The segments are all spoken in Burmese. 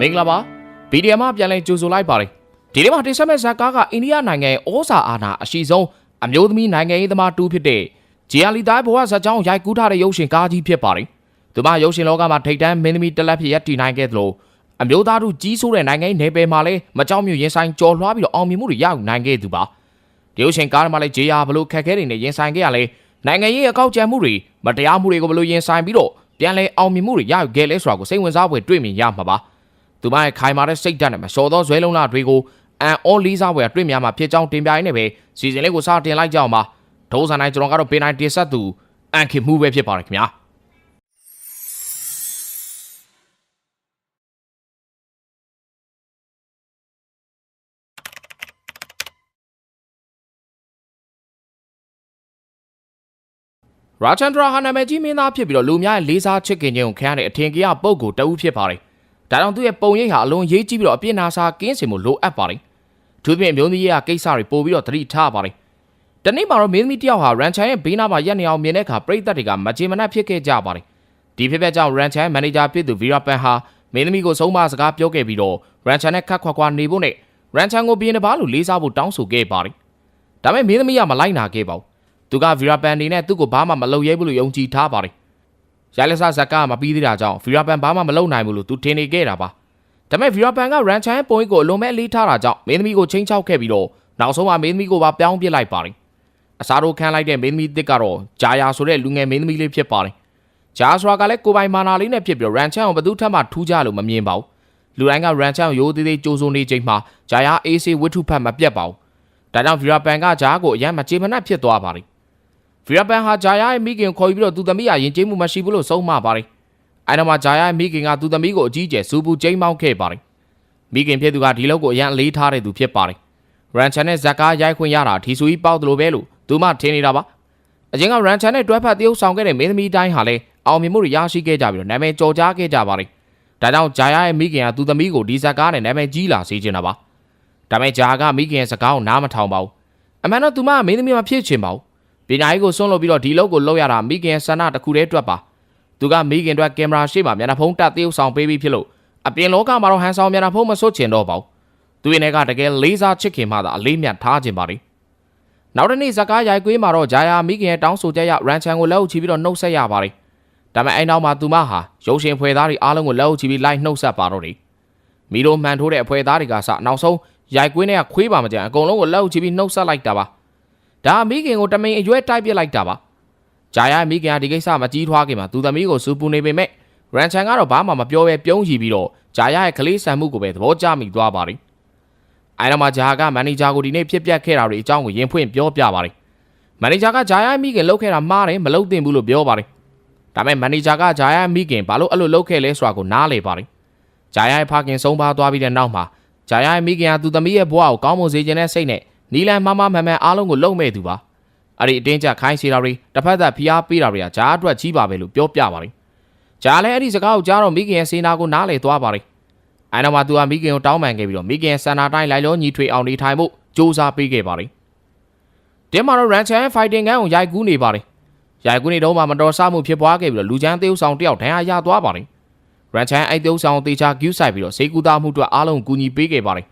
မင်္ဂလာပါ BDM မှာပြန်လဲကြိုဆိုလိုက်ပါတယ်ဒီနေ့မှာတင်ဆက်မယ့်ဇာတ်ကားကအိန္ဒိယနိုင်ငံရဲ့ဩဇာအာဏာအရှိဆုံးအမျိုးသမီးနိုင်ငံရေးသမားတူဖြစ်တဲ့ဂျီယာလီတိုင်းဘဝဇာတ်ကြောင်းရိုက်ကူးထားတဲ့ရုပ်ရှင်ကားကြီးဖြစ်ပါတယ်သူမရုပ်ရှင်လောကမှာထိပ်တန်းမင်းသမီးတစ်လက်ဖြစ်ရပ်တည်နိုင်ခဲ့သလိုအမျိုးသားတို့ကြီးစိုးတဲ့နိုင်ငံရေးနယ်ပယ်မှာလည်းမကြောက်မြွရင်ဆိုင်ကြော်လွှားပြီးတော့အောင်မြင်မှုတွေရယူနိုင်ခဲ့သူပါဒီရုပ်ရှင်ကားမှာလည်းဂျီယာဘလို့ခက်ခဲတွေနဲ့ရင်ဆိုင်ခဲ့ရလဲနိုင်ငံရေးအကောက်ကျန်မှုတွေမတရားမှုတွေကိုဘလို့ရင်ဆိုင်ပြီးတော့ပြန်လဲအောင်မြင်မှုတွေရယူခဲ့လဲဆိုတာကိုစိတ်ဝင်စားဖွယ်တွေ့မြင်ရမှာပါ သူမရဲ့ခိုင်မာတဲ့စိတ်ဓာတ်နဲ့မလျှော်သောဇွဲလုံးလာတွေကိုအန်အောလေးစားဝယ်တွေ့များမှာဖြစ်ကြောင်းတင်ပြရင်းနဲ့ပဲစီစဉ်လေးကိုစတင်လိုက်ကြအောင်ပါဒိုးဆန်တိုင်းကျွန်တော်ကတော့ပေနိုင်တင်ဆက်သူအန်ခင်မှုပဲဖြစ်ပါတယ်ခင်ဗျာရာချန်ဒရာဟာနာမည်ကြီးမင်းသားဖြစ်ပြီးတော့လူများရဲ့လေးစားချစ်ခင်ခြင်းကိုခံရတဲ့အထင်ကြီးပုံကိုတအုပ်ဖြစ်ပါတယ်။ ဒါကြောင့်သူ့ရဲ့ပုံရိပ်ဟာအလွန်ရေးကြီးပြီးတော့အပြစ်နာစာကင်းစင်မှုလိုအပ်ပါတယ်။သူ့ပြင်အမျိုးသမီးရဲ့ကိစ္စတွေပို့ပြီးတော့သတိထားပါတယ်။တနေ့မှာတော့မင်းသမီးတယောက်ဟာရန်ချန်ရဲ့ဘေးနားမှာရက်နေအောင်မြင်တဲ့အခါပြိသက်တွေကမကြေမနက်ဖြစ်ခဲ့ကြပါတယ်။ဒီဖြစ်ပျက်ကြောင့်ရန်ချန်မန်နေဂျာဖြစ်သူဗီရာပန်ဟာမင်းသမီးကိုဆုံးမစကားပြောခဲ့ပြီးတော့ရန်ချန်နဲ့ခတ်ခွာခွာနေဖို့နဲ့ရန်ချန်ကိုဘီရင်တစ်ပါးလိုလေးစားဖို့တောင်းဆိုခဲ့ပါတယ်။ဒါပေမဲ့မင်းသမီးကမလိုက်နာခဲ့ပါဘူး။သူကဗီရာပန်နေနဲ့သူ့ကိုဘာမှမလုပ်ရဲဘူးလို့ယုံကြည်ထားပါတယ်။ ရိုင်လက်ဆာဇက်ကမပြီးသေးတာကြောင့်ဗီရာပန်ဘာမှမလုပ်နိုင်ဘူးလို့သူထင်နေခဲ့တာပါ။ဒါပေမဲ့ဗီရာပန်ကရန်ချန်ရဲ့ပုံရိပ်ကိုအလွန်မဲ့အလေးထားတာကြောင့်မင်းသမီးကိုချင်းချောက်ခဲ့ပြီးတော့နောက်ဆုံးမှမင်းသမီးကိုပါပြောင်းပစ်လိုက်ပါတယ်။အစားတို့ခန်းလိုက်တဲ့မင်းသမီးတစ်ကတော့ဂျာယာဆိုတဲ့လူငယ်မင်းသမီးလေးဖြစ်ပါတယ်။ဂျာဆိုတာကလည်းကိုပိုင်မာနာလေးနဲ့ဖြစ်ပြီးတော့ရန်ချန်ကိုဘယ်သူထက်မှထူးကြလို့မမြင်ပါဘူး။လူတိုင်းကရန်ချန်ကိုရိုးသေးသေးကြိုးစိုးနေချိန်မှာဂျာယာအေးဆေးဝတ္ထုဖတ်မပြတ်ပါဘူး။ဒါကြောင့်ဗီရာပန်ကဂျာကိုအရန်မကြေမနက်ဖြစ်သွားပါတယ်။ ဗီရပန်ဟာဂျာယာရဲ့မိခင်ခေါ်ယူပြီးတော့သူသမီးရရင်ကျေးမှုမရှိဘူးလို့ဆုံးမပါတယ်။အဲတော့မှဂျာယာရဲ့မိခင်ကသူသမီးကိုအကြီးကျယ်စူပူကျိမ်းမောင်းခဲ့ပါတယ်။မိခင်ဖြစ်သူကဒီလောက်ကိုအရန်အလေးထားတဲ့သူဖြစ်ပါတယ်။ရန်ချန်နဲ့ဇက်ကားရိုက်ခွင့်ရတာထီဆူကြီးပေါက်တယ်လို့ပဲလို့သူမှထင်နေတာပါ။အရင်ကရန်ချန်နဲ့တွဲဖက်တရုပ်ဆောင်ခဲ့တဲ့မင်းသမီးတိုင်းဟာလည်းအောင်မြင်မှုတွေရရှိခဲ့ကြပြီးတော့နာမည်ကျော်ကြားခဲ့ကြပါတယ်။ဒါကြောင့်ဂျာယာရဲ့မိခင်ကသူသမီးကိုဒီဇက်ကားနဲ့နာမည်ကြီးလာစေချင်တာပါ။ဒါပေမဲ့ဂျာကမိခင်ရဲ့စကားကိုနားမထောင်ပါဘူး။အမှန်တော့သူမကမင်းသမီးမဖြစ်ချင်ပါဘူး။ ပညာရေးကိုစွန့်လို့ပြီးတော့ဒီလောက်ကိုလောက်ရတာမိခင်ဆန္ဒတစ်ခုတည်းအတွက်ပါသူကမိခင်အတွက်ကင်မရာရှေ့မှာမျက်နှာဖုံးတက်သရုပ်ဆောင်ပေးပြီးဖြစ်လို့အပြင်လောကမှာတော့ဟန်ဆောင်မျက်နှာဖုံးမစွတ်ချင်တော့ပါဘူးသူရဲ့နဲ့ကတကယ်လေးစားချစ်ခင်မှသာအလေးမြတ်ထားခြင်းပါလေနောက်တစ်နေ့ဇကားရိုက်ကွေးမှာတော့ဂျာယာမိခင်ရဲ့တောင်းဆိုချက်ရရန်ချန်ကိုလက်အုပ်ချီပြီးတော့နှုတ်ဆက်ရပါတယ်ဒါပေမဲ့အဲ့နောက်မှာသူမဟာရုပ်ရှင်ဖွဲ့သားတွေအားလုံးကိုလက်အုပ်ချီပြီးလိုက်နှုတ်ဆက်ပါတော့တယ်မီလိုမှန်ထိုးတဲ့အဖွဲ့သားတွေကစနောက်ဆုံးရိုက်ကွေးနဲ့ခွေးပါမကြံအကုန်လုံးကိုလက်အုပ်ချီပြီးနှုတ်ဆက်လိုက်တာပါ ဒါမိခင်ကိုတမင်အရွယ်တိုက်ပစ်လိုက်တာပါ။ဂျာယာမိခင်ကဒီကိစ္စမကြီးထွားခင်မှာသူသမီးကိုစူပူနေပေမဲ့ရန်ချန်ကတော့ဘာမှမပြောဘဲပြုံးချပြီးတော့ဂျာယာရဲ့ကလေးဆန်မှုကိုပဲသဘောကျမိသွားပါတယ်။အဲတော့မှဂျာကမန်နေဂျာကိုဒီနေ့ဖြစ်ပျက်ခဲ့တာတွေအကြောင်းကိုရင်ဖွင့်ပြောပြပါတယ်။မန်နေဂျာကဂျာယာမိခင်လှုပ်ခဲ့တာမှားတယ်မလှုပ်သင့်ဘူးလို့ပြောပါတယ်။ဒါပေမဲ့မန်နေဂျာကဂျာယာမိခင်ဘာလို့အဲ့လိုလှုပ်ခဲ့လဲဆိုတာကိုနားလေပါတယ်။ဂျာယာရဲ့ဖခင်ဆုံးပါသွားပြီးတဲ့နောက်မှာဂျာယာရဲ့မိခင်ကသူသမီးရဲ့ဘဝကိုကောင်းမွန်စေခြင်းနဲ့စိတ်နဲ့ နီလန်မမမှန်မှန်အားလုံးကိုလုံမဲ့သူပါအဲ့ဒီအတင်းကြပ်ခိုင်းစီတာတွေတစ်ဖက်သက်ဖိအားပေးတာတွေကဂျာအတွက်ကြီးပါပဲလို့ပြောပြပါတယ်ဂျာလည်းအဲ့ဒီစကားကိုကြားတော့မိခင်ရဲ့စေနာကိုနားလေသွားပါတယ်အဲ့တော့မှသူကမိခင်ကိုတောင်းပန်ခဲ့ပြီးတော့မိခင်ရဲ့စန္ဒာတိုင်းလိုက်လို့ညီထွေအောင်နေထိုင်ဖို့စူးစမ်းပေးခဲ့ပါတယ်တင်းမှာတော့ရန်ချန်ဖိုင်တင်ကန်ကိုရိုက်ကူးနေပါတယ်ရိုက်ကူးနေတော့မှမတော်ဆမှုဖြစ်ပွားခဲ့ပြီးတော့လူချမ်းသေးဆောင်တယောက်ဒဏ်ရာရသွားပါတယ်ရန်ချန်အဲ့သေးဆောင်တေချာကျူးဆိုင်ပြီးတော့စေကူသားမှုအတွက်အားလုံးကူညီပေးခဲ့ပါတယ်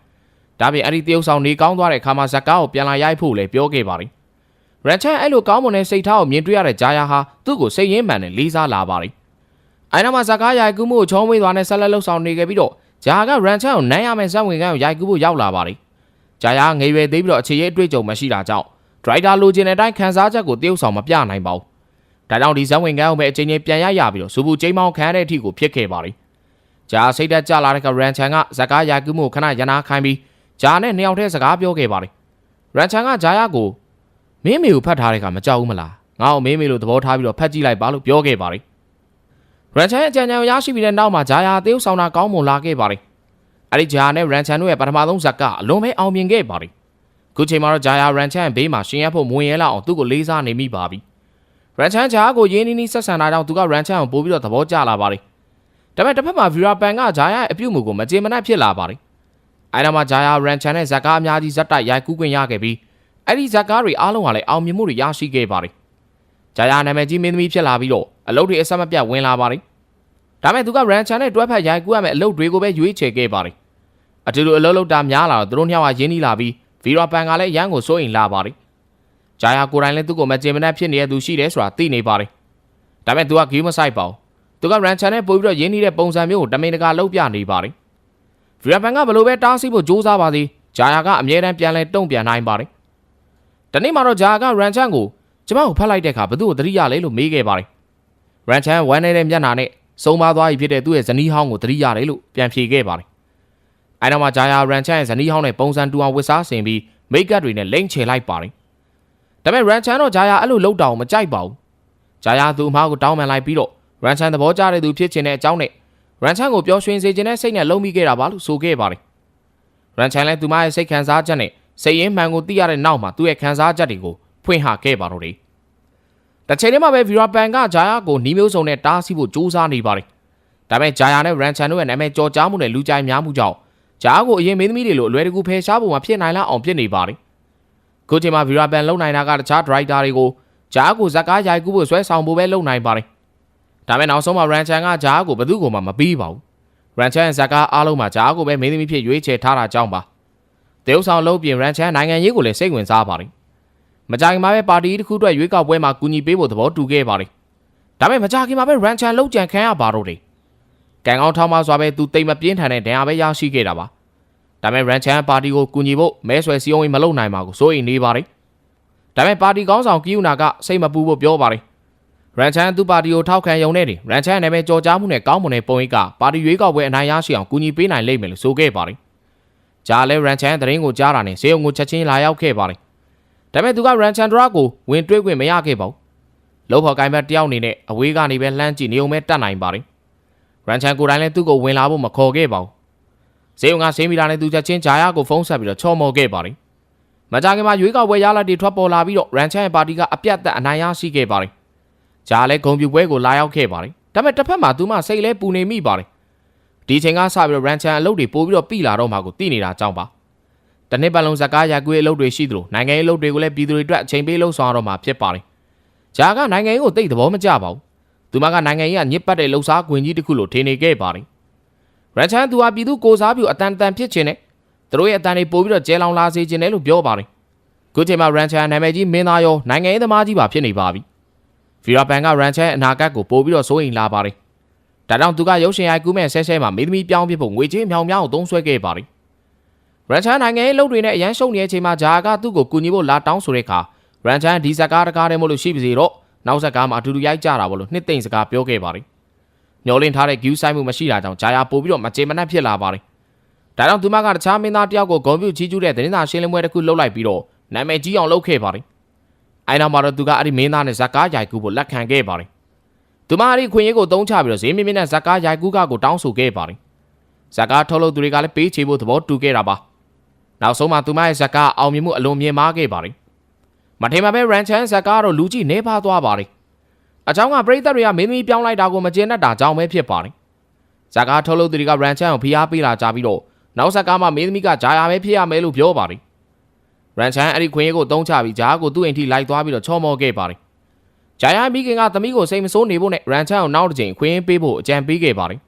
ဒါပြင်အဲ့ဒီတရုပ်ဆောင်နေကောင်းသွားတဲ့အခါမှာဇက်ကားကိုပြန်လာရိုက်ဖို့လည်းပြောခဲ့ပါတယ်။ရန်ချန်အဲ့လိုကောင်းမွန်တဲ့စိတ်ထားကိုမြင်တွေ့ရတဲ့ဂျာယာဟာသူ့ကိုစိတ်ရင်းမှန်နဲ့လေးစားလာပါတယ်။အဲ့နောက်မှာဇက်ကားရိုက်ကူးမှုကိုချောမွေးသွားတဲ့ဆက်လက်လှုပ်ဆောင်နေခဲ့ပြီးတော့ဂျာကရန်ချန်ကိုနမ်းရမယ့်ဇက်ဝင်ကန်းကိုရိုက်ကူးဖို့ရောက်လာပါတယ်။ဂျာယာငယ်ရွယ်သေးပြီးတော့အခြေရေးအတွေ့အကြုံမရှိတာကြောင့်ဒရိုက်တာလိုချင်တဲ့အတိုင်းခန်းစားချက်ကိုတရုပ်ဆောင်မပြနိုင်ပါဘူး။ဒါကြောင့်ဒီဇက်ဝင်ကန်းကိုပဲအချိန်ချင်းပြန်ရရပြီးတော့စူပူကျိမ်းမောင်းခံရတဲ့အထိကိုဖြစ်ခဲ့ပါတယ်။ဂျာစိတ်သက်ကြလာတဲ့ကရန်ချန်ကဇက်ကားရိုက်ကူးမှုကိုခဏရနာခိုင်းပြီး ဂျာနဲ့နှစ်ယောက်တည်းစကားပြောခဲ့ပါတယ်။ရန်ချန်ကဂျာယာကိုမင်းမေကိုဖတ်ထားတဲ့ကမကြောက်ဘူးမလား။ငါ့ကိုမင်းမေလို့သဘောထားပြီးတော့ဖတ်ကြည့်လိုက်ပါလို့ပြောခဲ့ပါတယ်။ရန်ချန်ရဲ့အကြံဉာဏ်ကိုရရှိပြီးတဲ့နောက်မှာဂျာယာသေုပ်ဆောင်တာကောင်းမွန်လာခဲ့ပါတယ်။အဲဒီဂျာနဲ့ရန်ချန်တို့ရဲ့ပထမဆုံးဇက်ကအလုံးမဲအောင်မြင်ခဲ့ပါတယ်။ခုချိန်မှာတော့ဂျာယာရန်ချန်ဘေးမှာရှင်ရဖို့မဝင်ရဲလောက်အောင်သူ့ကိုလေးစားနေမိပါပြီ။ရန်ချန်ဂျာကိုရင်းနှီးနှီးဆက်ဆံတာကြောင့်သူကရန်ချန်ကိုပို့ပြီးတော့သဘောကျလာပါတယ်။ဒါပေမဲ့တစ်ဖက်မှာဗီရာပန်ကဂျာယာရဲ့အပြုတ်မှုကိုမကြေမနက်ဖြစ်လာပါတယ်။ အဲဒါမှဂျာယာရန်ချန်နဲ့ဇက်ကားအများကြီးဇက်တိုက်ရိုက်ကူးခွင့်ရခဲ့ပြီးအဲ့ဒီဇက်ကားတွေအားလုံးကလည်းအောင်မြင်မှုတွေရရှိခဲ့ပါတယ်။ဂျာယာနာမည်ကြီးမင်းသမီးဖြစ်လာပြီးတော့အလုပ်တွေအဆက်မပြတ်ဝင်လာပါတယ်။ဒါမဲ့သူကရန်ချန်နဲ့တွဲဖက်ရိုက်ကူးရမယ့်အလုပ်တွေကိုပဲရွေးချယ်ခဲ့ပါတယ်အတူတူအလုပ်လုပ်တာများလာတော့သူတို့နှစ်ယောက်ဟာရင်းနှီးလာပြီးဗီရာပန်ကလည်းရန်ကိုစိုးရင်လာပါတယ်ဂျာယာကိုယ်တိုင်လည်းသူ့ကိုမကျေမနပ်ဖြစ်နေတဲ့သူရှိတယ်ဆိုတာသိနေပါတယ်ဒါမဲ့သူကဂီးမဆိုင်ပါဘူးသူကရန်ချန်နဲ့ပို့ပြီးတော့ရင်းနှီးတဲ့ပုံစံမျိုးကိုတမင်တကာလုပ်ပြနေပါတယ် ဗီရာပန်ကဘလို့ပဲတားဆီးဖို့ကြိုးစားပါသေးဂျာယာကအမြဲတမ်းပြန်လဲတုံ့ပြန်နိုင်ပါတယ်တနေ့မှတော့ဂျာယာကရန်ချန်ကိုကျမကိုဖတ်လိုက်တဲ့အခါဘသူ့ကိုသတိရလဲလို့မေးခဲ့ပါတယ်ရန်ချန်ဝမ်းနေတဲ့မျက်နှာနဲ့စုံပါသွားပြီဖြစ်တဲ့သူ့ရဲ့ဇနီးဟောင်းကိုသတိရတယ်လို့ပြန်ဖြေခဲ့ပါတယ်အဲနောက်မှာဂျာယာရန်ချန်ရဲ့ဇနီးဟောင်းနဲ့ပုံစံတူအောင်ဝတ်စားဆင်ပြီးမိတ်ကပ်တွေနဲ့လိမ့်ချေလိုက်ပါတယ်ဒါပေမဲ့ရန်ချန်တော့ဂျာယာအဲ့လိုလှုပ်တောင်မကြိုက်ပါဘူးဂျာယာသူ့အမားကိုတောင်းပန်လိုက်ပြီးတော့ရန်ချန်သဘောကျတဲ့သူဖြစ်ချင်တဲ့အကြောင်းနဲ့ ရန်ချန်ကိုပျော်ရွှင်စေချင်တဲ့စိတ်နဲ့လုံမိခဲ့တာပါလို့ဆိုခဲ့ပါတယ်ရန်ချန်လည်းသူမရဲ့စိတ်ခံစားချက်နဲ့စိတ်ရင်းမှန်ကိုသိရတဲ့နောက်မှာသူ့ရဲ့ခံစားချက်တွေကိုဖွင့်ဟခဲ့ပါတော့တယ်တစ်ချိန်တည်းမှာပဲဗီရာပန်ကဂျာယာကိုနီးမျိုးစုံနဲ့တားဆီးဖို့ကြိုးစားနေပါတယ်ဒါပေမဲ့ဂျာယာနဲ့ရန်ချန်တို့ရဲ့နာမည်ကြော်ကြားမှုနဲ့လူကြိုက်များမှုကြောင့်ဂျာယာကိုအရင်မင်းသမီးတွေလိုအလွယ်တကူဖယ်ရှားဖို့မဖြစ်နိုင်လောက်အောင်ဖြစ်နေပါတယ်ခုချိန်မှာဗီရာပန်လုံနိုင်တာကတခြားဒရိုက်တာတွေကိုဂျာယာကိုဇက်ကားရိုက်ကူးဖို့ဆွဲဆောင်ဖို့ပဲလုံနိုင်ပါတယ် ဒါပေမဲ့နောက်ဆုံးမှာရန်ချန်ကဂျာယာကိုဘယ်သူ့ကိုမှမပြီးပါဘူးရန်ချန်ရဲ့ဇက်ကားအားလုံးမှာဂျာယာကိုပဲမင်းသမီးဖြစ်ရွေးချယ်ထားတာကြောင့်ပါတေဥဆောင်လုံးပြင်ရန်ချန်နိုင်ငံရေးကိုလည်းစိတ်ဝင်စားပါတယ်မကြခင်မှာပဲပါတီတစ်ခုအတွက်ရွေးကောက်ပွဲမှာကူညီပေးဖို့သဘောတူခဲ့ပါတယ်ဒါပေမဲ့မကြခင်မှာပဲရန်ချန်လုံးကြံခံရပါတော့တယ်ကံကောင်းထောင်းမစွာပဲသူတိမ်မပြင်းထန်တဲ့ဒဏ်ရာပဲရရှိခဲ့တာပါဒါပေမဲ့ရန်ချန်ပါတီကိုကူညီဖို့မဲဆွယ်စည်းရုံးရေးမလုပ်နိုင်ပါဘူးစိုးရိမ်နေပါတယ်ဒါပေမဲ့ပါတီကောင်းဆောင်ကီယူနာကစိတ်မပူဖို့ပြောပါတယ် ရန်ချန်သူပါတီကိုထောက်ခံရုံနဲ့တင်ရန်ချန်နာမည်ကြော်ကြားမှုနဲ့ကောင်းမွန်တဲ့ပုံရိပ်ကပါတီရွေးကောက်ပွဲအနိုင်ရရှိအောင်ကူညီပေးနိုင်လိမ့်မယ်လို့ဆိုခဲ့ပါတယ်ဂျာလဲရန်ချန်သတင်းကိုကြားတာနဲ့ဈေးုံကိုချက်ချင်းလာရောက်ခဲ့ပါတယ်ဒါပေမဲ့သူကရန်ချန်ဒရာကိုဝင်တွေးခွင့်မရခဲ့ပါဘူးလောဖော်ကိုင်ဘတ်တယောက်အနေနဲ့အဝေးကနေပဲလှမ်းကြည့်နေုံပဲတတ်နိုင်ပါတယ်ရန်ချန်ကိုယ်တိုင်လည်းသူ့ကိုဝင်လာဖို့မခေါ်ခဲ့ပါဘူးဈေးုံကဆေးမီလာနဲ့သူချက်ချင်းဂျာယာကိုဖုန်းဆက်ပြီးတော့ချော်မော်ခဲ့ပါတယ်မကြခင်မှာရွေးကောက်ပွဲရလာတွေထွက်ပေါ်လာပြီးတော့ရန်ချန်ရဲ့ပါတီကအပြတ်သက်အနိုင်ရရှိခဲ့ပါတယ် ဂျာလည်းဂုံပြူပွဲကိုလာရောက်ခဲ့ပါတယ်ဒါပေမဲ့တစ်ဖက်မှာသူမှစိတ်လဲပူနေမိပါတယ်ဒီချိန်ကစပြီးတော့ရန်ချန်အလုပ်တွေပို့ပြီးတော့ပြည်လာတော့မှကိုသိနေတာကြောင့်ပါတနစ်ပတ်လုံးဇက်ကားရက်ကွေးအလုပ်တွေရှိသလိုနိုင်ငံရေးအလုပ်တွေကိုလည်းပြည်သူတွေအတွက်အချိန်ပေးလှုပ်ဆောင်ရတော့မှာဖြစ်ပါတယ်ဂျာကနိုင်ငံရေးကိုသိသဘောမကျပါဘူးသူမကနိုင်ငံရေးကညစ်ပတ်တဲ့လှုပ်ရှားခွင်ကြီးတစ်ခုလိုထင်နေခဲ့ပါတယ်ရန်ချန်သူဟာပြည်သူကိုစားပြုအတန်တန်ဖြစ်ခြင်းနဲ့သူတို့ရဲ့အတန်တွေပို့ပြီးတော့ကျဲလောင်လာစေခြင်းနဲ့လို့ပြောပါတယ်ခုချိန်မှာရန်ချန်နာမည်ကြီးမင်းသားရောနိုင်ငံရေးသမားကြီးပါဖြစ်နေပါပြီ ဗီရာပန်ကရန်ချန်အနာဂတ်ကိုပို့ပြီးတော့စိုးရိမ်လာပါတယ်ဒါကြောင့်သူကရုပ်ရှင်ရိုက်ကူးမဲ့ဆဲဆဲမှာမိသမီးပြောင်းပြဖို့ငွေချင်းမြောင်မြောင်ကိုသုံးဆွဲခဲ့ပါတယ်ရန်ချန်နိုင်ငံရေးလုပ်တွေနဲ့အရန်ရှုံနေတဲ့အချိန်မှာဂျာကသူ့ကိုကူညီဖို့လာတောင်းဆိုတဲ့အခါရန်ချန်ဒီဇက်ကားတကားတည်းမလို့ရှိပါစေတော့နောက်ဇက်ကားမှာအတူတူရိုက်ကြတာပေါ့လို့နှစ်သိမ့်စကားပြောခဲ့ပါတယ်မျောလင့်ထားတဲ့ view ဆိုင်မှုမရှိတာကြောင့်ဂျာယာပို့ပြီးတော့မကြေမနက်ဖြစ်လာပါတယ်ဒါကြောင့်သူမကတခြားမင်းသားတယောက်ကိုဂုံပြူကြီးကျူးတဲ့သတင်းစာရှင်းလင်းပွဲတစ်ခုလုပ်လိုက်ပြီးတော့နာမည်ကြီးအောင်လုပ်ခဲ့ပါတယ် အဲနောက်မှာတော့သူကအဲ့ဒီမင်းသားနဲ့ဇက်ကားရိုက်ကူးဖို့လက်ခံခဲ့ပါတယ်သူမအဲ့ဒီခွင့်ရေးကိုတုံးချပြီးတော့ဈေးမြင့်မြင့်နဲ့ဇက်ကားရိုက်ကူးကကိုတောင်းဆိုခဲ့ပါတယ်ဇက်ကားထုတ်လုပ်သူတွေကလည်းပေးချေဖို့သဘောတူခဲ့တာပါနောက်ဆုံးမှာသူမရဲ့ဇက်ကားအောင်မြင်မှုအလွန်မြင်မားခဲ့ပါတယ်မထင်မှပဲရန်ချန်ဇက်ကားတော့လူကြီးနေပါသွားပါတယ်အချောင်းကပရိသတ်တွေကမင်းသမီးပြောင်းလိုက်တာကိုမကျေနပ်တာကြောင့်ပဲဖြစ်ပါတယ်ဇက်ကားထုတ်လုပ်သူတွေကရန်ချန်ကိုဖိအားပေးလာကြပြီးတော့နောက်ဇက်ကားမှာမင်းသမီးကဂျာယာပဲဖြစ်ရမယ်လို့ပြောပါတယ် ရန်ချန်အဲ့ဒီခွင့်ရေးကိုတုံးချပြီးဂျာကိုသူ့အိမ်ထိလိုက်သွားပြီးတော့ချော်မော်ခဲ့ပါတယ်ဂျာယာမိခင်ကသမီးကိုစိတ်မဆိုးနေဖို့နဲ့ရန်ချန်ကိုနောက်တစ်ချိန်ခွင့်ရေးပေးဖို့အကြံပေးခဲ့ပါတယ်